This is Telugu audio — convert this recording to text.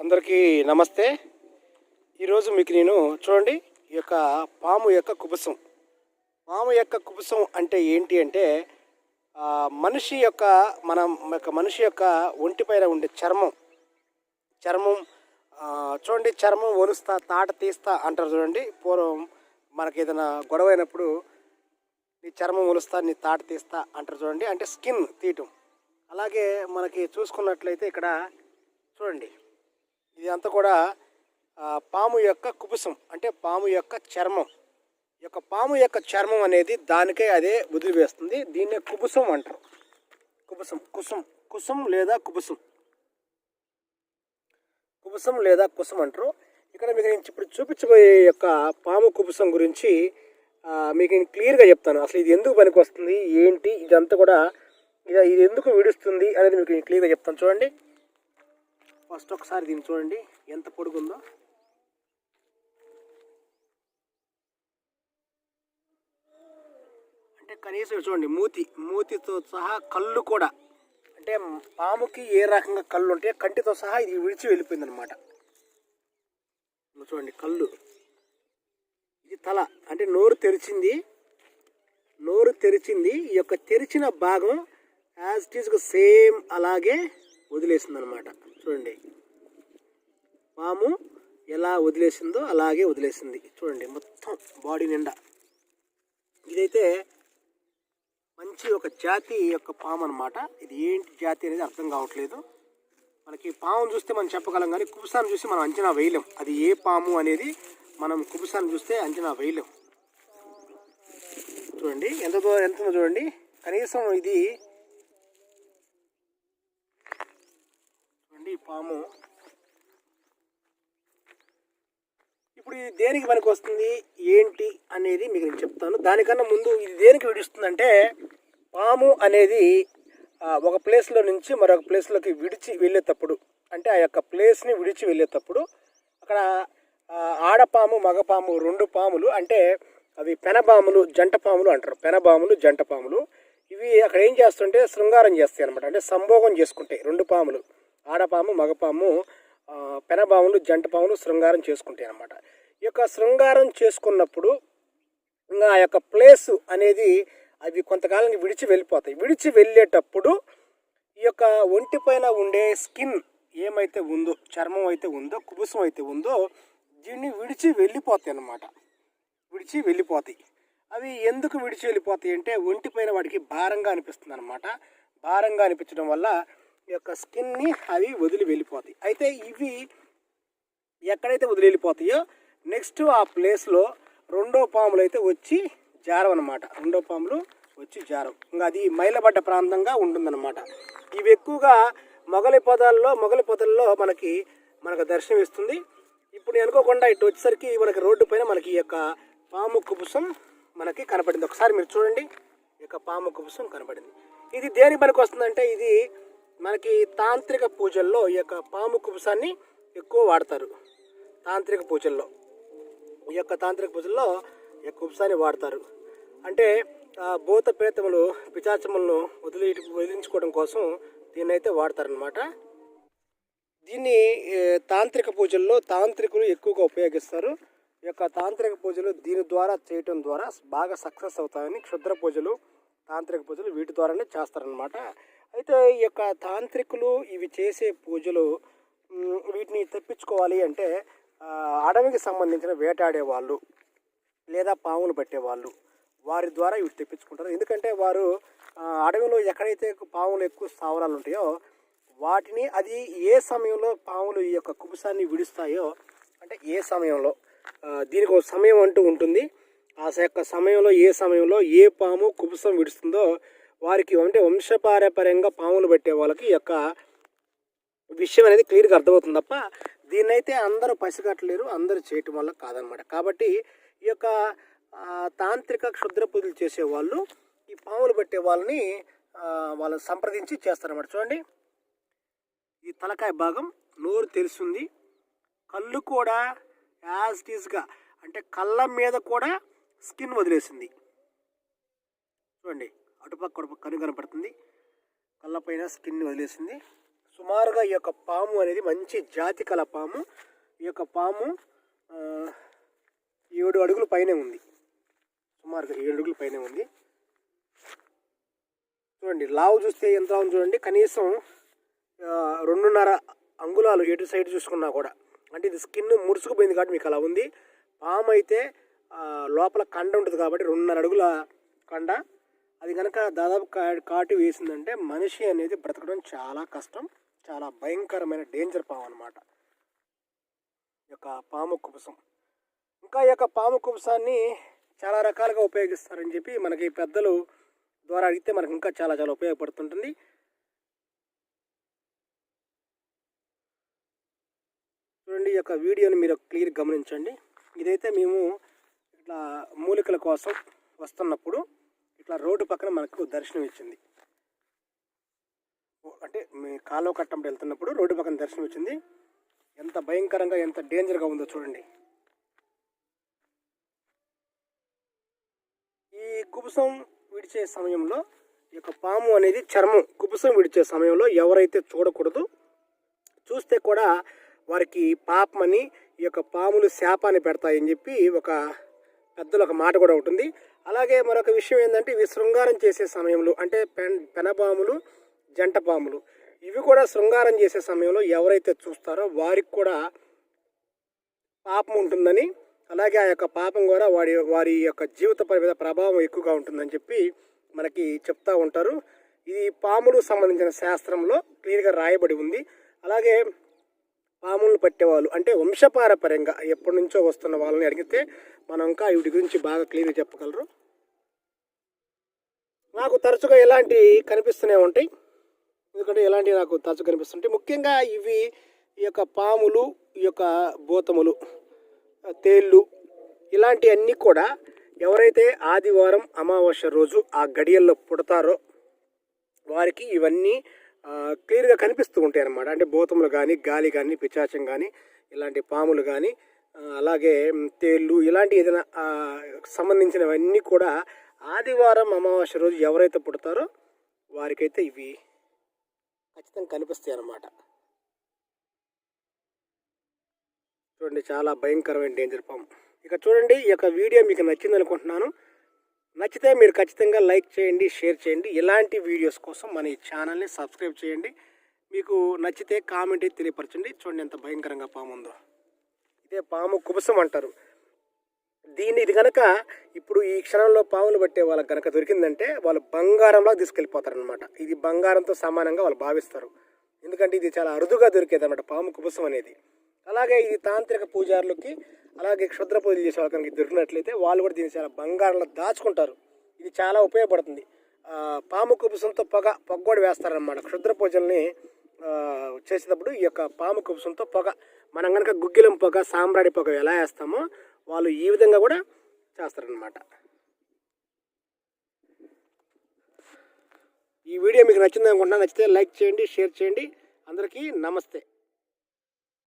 అందరికీ నమస్తే. ఈరోజు మీకు నేను చూడండి ఈ యొక్క పాము యొక్క కుబుసం. పాము యొక్క కుబుసం అంటే ఏంటి అంటే మనిషి యొక్క మనం యొక్క మనిషి యొక్క ఒంటిపైన ఉండే చర్మం. చర్మం చూడండి చర్మం ఒలుస్తా తాట తీస్తా అంటారు చూడండి. పూర్వం మనకి ఏదైనా గొడవ అయినప్పుడు నీ చర్మం ఒలుస్తా నీ తాట తీస్తా అంటారు చూడండి. అంటే స్కిన్ తీయటం. అలాగే మనకి చూసుకున్నట్లయితే ఇక్కడ చూడండి. ఇది అంతా కూడా పాము యొక్క కుపుసం అంటే పాము యొక్క చర్మం. ఈ యొక్క పాము యొక్క చర్మం అనేది దానికే అదే వదిలివేస్తుంది. దీన్నే కుపుసం అంటారు. కుపుసం కుసం కుసం లేదా కుపుసం కుపుసం లేదా కుసం అంటారు. ఇక్కడ మీకు నేను ఇప్పుడు చూపించబోయే యొక్క పాము కుపుసం గురించి మీకు నేను క్లియర్గా చెప్తాను. అసలు ఇది ఎందుకు పనికి వస్తుంది? ఏంటి? ఇదంతా కూడా ఇది ఇది ఎందుకు విడుస్తుంది అనేది మీకు నేను క్లియర్గా చెప్తాను. చూడండి. ఫస్ట్ ఒకసారి దీన్ని చూడండి. ఎంత పొడుగుందో. అంటే కనీసం చూడండి మూతి మూతితో సహా కళ్ళు కూడా. అంటే పాముకి ఏ రకంగా కళ్ళు ఉంటే కంటితో సహా ఇది విడిచి వెళ్ళిపోయింది అనమాట చూడండి కళ్ళు. ఇది తల. అంటే నోరు తెరిచింది. నోరు తెరిచింది. ఈ యొక్క తెరిచిన భాగం యాజ్ ఇట్ ఈస్గా సేమ్ అలాగే వదిలేసింది అనమాట చూడండి. పాము ఎలా వదిలేసిందో అలాగే వదిలేసింది. చూడండి మొత్తం బాడీ నిండా. ఇదైతే మంచి ఒక జాతి యొక్క పాము అనమాట ఇది ఏంటి జాతి అనేది అర్థం కావట్లేదు. మనకి పాము చూస్తే మనం చెప్పగలం కానీ కుబుసాన్ని చూసి మనం అంచనా వేయలేం. అది ఏ పాము అనేది మనం కుబుసాన్ని చూస్తే అంచనా వేయలేం. చూడండి ఎంత దూరం ఎంత చూడండి. కనీసం ఇది చూడండి ఈ పాము. ఇప్పుడు ఇది దేనికి పనికి వస్తుంది ఏంటి అనేది మీకు నేను చెప్తాను. దానికన్నా ముందు ఇది దేనికి విడుస్తుందంటే పాము అనేది ఒక ప్లేస్లో నుంచి మరొక ప్లేస్లోకి విడిచి వెళ్ళేటప్పుడు అంటే ఆ యొక్క ప్లేస్ని విడిచి వెళ్ళేటప్పుడు అక్కడ ఆడపాము మగపాము రెండు పాములు అంటే అవి పెనపాములు జంట పాములు అంటారు. పెనపాములు జంట పాములు. ఇవి అక్కడ ఏం చేస్తుంటే శృంగారం చేస్తాయి అనమాట అంటే సంభోగం చేసుకుంటాయి రెండు పాములు. ఆడపాము మగపాము ఆ, పెనపాములు జంట పాములు శృంగారం చేసుకుంటాయి అనమాట ఈ యొక్క శృంగారం చేసుకున్నప్పుడు ఇంకా ఆ యొక్క ప్లేస్ అనేది అవి కొంతకాలానికి విడిచి వెళ్ళిపోతాయి. విడిచి వెళ్ళేటప్పుడు ఈ యొక్క ఒంటి పైన ఉండే స్కిన్ ఏమైతే ఉందో చర్మం అయితే ఉందో కుబుసం అయితే ఉందో దీన్ని విడిచి వెళ్ళిపోతాయి అన్నమాట. విడిచి వెళ్ళిపోతాయి. అవి ఎందుకు విడిచి వెళ్ళిపోతాయి అంటే ఒంటి పైన వాటికి భారంగా అనిపిస్తుంది అనమాట భారంగా అనిపించడం వల్ల యొక్క స్కిన్ని అవి వదిలి వెళ్ళిపోతాయి. అయితే ఇవి ఎక్కడైతే వదిలి వెళ్ళిపోతాయో నెక్స్ట్ ఆ ప్లేస్లో రెండో పాములు అయితే వచ్చి జారవన్నమాట రెండో పాములు వచ్చి జారం ఇంకా అది మైలబడ్డ ప్రాంతంగా ఉంటుందన్నమాట. ఇవి ఎక్కువగా మొగలి పొదల్లో మొగలి పొదల్లో మనకి మనకు దర్శనం ఇస్తుంది. ఇప్పుడు నేను అనుకోకుండా ఇటు వచ్చేసరికి మనకి రోడ్డు పైన మనకి ఈ యొక్క పాము కుబుసం మనకి కనపడింది. ఒకసారి మీరు చూడండి. ఈ యొక్క పాము కుబుసం కనపడింది. ఇది దేని పనికి వస్తుందంటే ఇది మనకి తాంత్రిక పూజల్లో ఈ యొక్క పాము కుబుసాన్ని ఎక్కువ వాడతారు. తాంత్రిక పూజల్లో. ఈ యొక్క తాంత్రిక పూజల్లో ఈ యొక్క వాడతారు. అంటే భూత ప్రేతములు పిచాచములను వదిలి వదిలించుకోవడం కోసం దీన్ని అయితే వాడతారనమాట దీన్ని తాంత్రిక పూజల్లో తాంత్రికులు ఎక్కువగా ఉపయోగిస్తారు. ఈ యొక్క తాంత్రిక పూజలు దీని ద్వారా చేయటం ద్వారా బాగా సక్సెస్ అవుతాయని క్షుద్ర పూజలు తాంత్రిక పూజలు వీటి ద్వారానే చేస్తారనమాట అయితే ఈ యొక్క తాంత్రికులు ఇవి చేసే పూజలు వీటిని తప్పించుకోవాలి అంటే అడవికి సంబంధించిన వేటాడే వాళ్ళు లేదా పాములు పట్టేవాళ్ళు వారి ద్వారా ఇవి తెప్పించుకుంటారు. ఎందుకంటే వారు అడవిలో ఎక్కడైతే పాములు ఎక్కువ స్థావరాలు ఉంటాయో వాటిని అది ఏ సమయంలో పాములు ఈ యొక్క కుబుసాన్ని విడుస్తాయో అంటే ఏ సమయంలో దీనికి ఒక సమయం అంటూ ఉంటుంది. ఆ యొక్క సమయంలో ఏ సమయంలో ఏ పాము కుబుసం విడుస్తుందో వారికి అంటే వంశపారపర్యంగా పాములు పెట్టే వాళ్ళకి ఈ యొక్క విషయం అనేది క్లియర్గా అర్థమవుతుంది తప్ప దీన్నైతే అందరూ పసిగట్టలేరు అందరూ చేయటం వల్ల కాదనమాట. కాబట్టి ఈ యొక్క తాంత్రిక క్షుద్ర పూజలు చేసేవాళ్ళు ఈ పాములు పెట్టే వాళ్ళని వాళ్ళు వాళ్ళని సంప్రదించి చేస్తారన్నమాట. చూడండి. ఈ తలకాయ భాగం నోరు తెలుస్తుంది కళ్ళు కూడా యాజ్ ఇట్ అంటే కళ్ళ మీద కూడా స్కిన్ వదిలేసింది. చూడండి అటుపక్క అటుపక్క కను కనపడుతుంది. కళ్ళపైన స్కిన్ వదిలేసింది. సుమారుగా ఈ యొక్క పాము అనేది మంచి జాతి కల పాము. ఈ యొక్క పాము ఏడు అడుగుల పైనే ఉంది. సుమారుగా ఏడు అడుగుల పైనే ఉంది. చూడండి లావు చూస్తే ఎంత ఉంది చూడండి కనీసం రెండున్నర అంగుళాలు ఎటు సైడ్ చూసుకున్నా కూడా. అంటే ఇది స్కిన్ ముడుచుకుపోయింది కాబట్టి మీకు అలా ఉంది. పాము అయితే లోపల కండ ఉంటుంది కాబట్టి రెండున్నర అడుగుల కండ. అది కనుక దాదాపు కా- కాటు వేసిందంటే మనిషి అనేది బ్రతకడం చాలా కష్టం. చాలా భయంకరమైన డేంజర్ పాము అనమాట ఈ యొక్క పాము కుబుసం. ఇంకా ఈ యొక్క పాము కుబుసాన్ని చాలా రకాలుగా ఉపయోగిస్తారని చెప్పి మనకి పెద్దలు ద్వారా అడిగితే మనకు ఇంకా చాలా చాలా ఉపయోగపడుతుంటుంది. చూడండి ఈ యొక్క వీడియోని మీరు క్లియర్ గమనించండి. ఇదైతే మేము ఇట్లా మూలికల కోసం వస్తున్నప్పుడు ఇట్లా రోడ్డు పక్కన మనకు దర్శనం ఇచ్చింది. అంటే మీ కాలువ కట్టంలో వెళ్తున్నప్పుడు రోడ్డు పక్కన దర్శనం ఇచ్చింది. ఎంత భయంకరంగా ఎంత డేంజర్గా ఉందో చూడండి. ఈ కుబుసం విడిచే సమయంలో ఈ యొక్క పాము అనేది చర్మం కుబుసం విడిచే సమయంలో ఎవరైతే చూడకూడదు చూస్తే కూడా వారికి పాపమని ఈ యొక్క పాములు శాపాన్ని పెడతాయని చెప్పి ఒక పెద్దలు ఒక మాట కూడా ఉంటుంది. అలాగే మరొక విషయం ఏంటంటే ఇవి శృంగారం చేసే సమయంలో అంటే పెన్ పెనపాములు జంట పాములు ఇవి కూడా శృంగారం చేసే సమయంలో ఎవరైతే చూస్తారో వారికి కూడా పాపం ఉంటుందని అలాగే ఆ యొక్క పాపం కూడా వాడి వారి యొక్క జీవిత మీద ప్రభావం ఎక్కువగా ఉంటుందని చెప్పి మనకి చెప్తూ ఉంటారు. ఇది పాములు సంబంధించిన శాస్త్రంలో క్లియర్గా రాయబడి ఉంది. అలాగే పాములను పట్టేవాళ్ళు అంటే వంశపారపర్యంగా ఎప్పటి నుంచో వస్తున్న వాళ్ళని అడిగితే మనం ఇంకా వీటి గురించి బాగా క్లియర్గా చెప్పగలరు. నాకు తరచుగా ఇలాంటివి కనిపిస్తూనే ఉంటాయి. ఎందుకంటే ఇలాంటివి నాకు తరచుగా కనిపిస్తుంటాయి. ముఖ్యంగా ఇవి ఈ యొక్క పాములు ఈ యొక్క భూతములు తేళ్ళు ఇలాంటివన్నీ కూడా ఎవరైతే ఆదివారం అమావాస్య రోజు ఆ గడియల్లో పుడతారో వారికి ఇవన్నీ క్లియర్గా కనిపిస్తూ ఉంటాయి అన్నమాట అంటే భూతములు కానీ గాలి కానీ పిచాచం కానీ ఇలాంటి పాములు కానీ అలాగే తేళ్ళు ఇలాంటి ఏదైనా సంబంధించినవన్నీ కూడా ఆదివారం అమావాస్య రోజు ఎవరైతే పుడతారో వారికైతే ఇవి ఖచ్చితంగా కనిపిస్తాయి అన్నమాట చూడండి చాలా భయంకరమైన డేంజర్ పాము ఇక చూడండి ఈ యొక్క వీడియో మీకు నచ్చింది అనుకుంటున్నాను. నచ్చితే మీరు ఖచ్చితంగా లైక్ చేయండి షేర్ చేయండి. ఇలాంటి వీడియోస్ కోసం మన ఈ ఛానల్ని సబ్స్క్రైబ్ చేయండి. మీకు నచ్చితే కామెంట్ అయితే తెలియపరచండి. చూడండి ఎంత భయంకరంగా పాము ఉందో. ఇదే పాము కుబుసం అంటారు. దీన్ని ఇది కనుక ఇప్పుడు ఈ క్షణంలో పాములు పట్టే వాళ్ళకి కనుక దొరికిందంటే వాళ్ళు బంగారంలా తీసుకెళ్ళిపోతారనమాట ఇది బంగారంతో సమానంగా వాళ్ళు భావిస్తారు. ఎందుకంటే ఇది చాలా అరుదుగా దొరికేది అనమాట పాము కుబుసం అనేది. అలాగే ఇది తాంత్రిక పూజారులకి అలాగే క్షుద్ర పూజలు చేసే వాళ్ళకి కనుక దొరికినట్లయితే వాళ్ళు కూడా దీన్ని చాలా బంగారంలో దాచుకుంటారు. ఇది చాలా ఉపయోగపడుతుంది. పాము కుబుసంతో పొగ పొగ కూడా వేస్తారనమాట క్షుద్ర పూజల్ని చేసేటప్పుడు ఈ యొక్క పాము కుప్సంతో పొగ మనం కనుక గుగ్గిలం పొగ సాంబ్రాణి పొగ ఎలా వేస్తామో వాళ్ళు ఈ విధంగా కూడా చేస్తారనమాట ఈ వీడియో మీకు నచ్చింది అనుకుంటున్నా నచ్చితే లైక్ చేయండి షేర్ చేయండి. అందరికీ నమస్తే.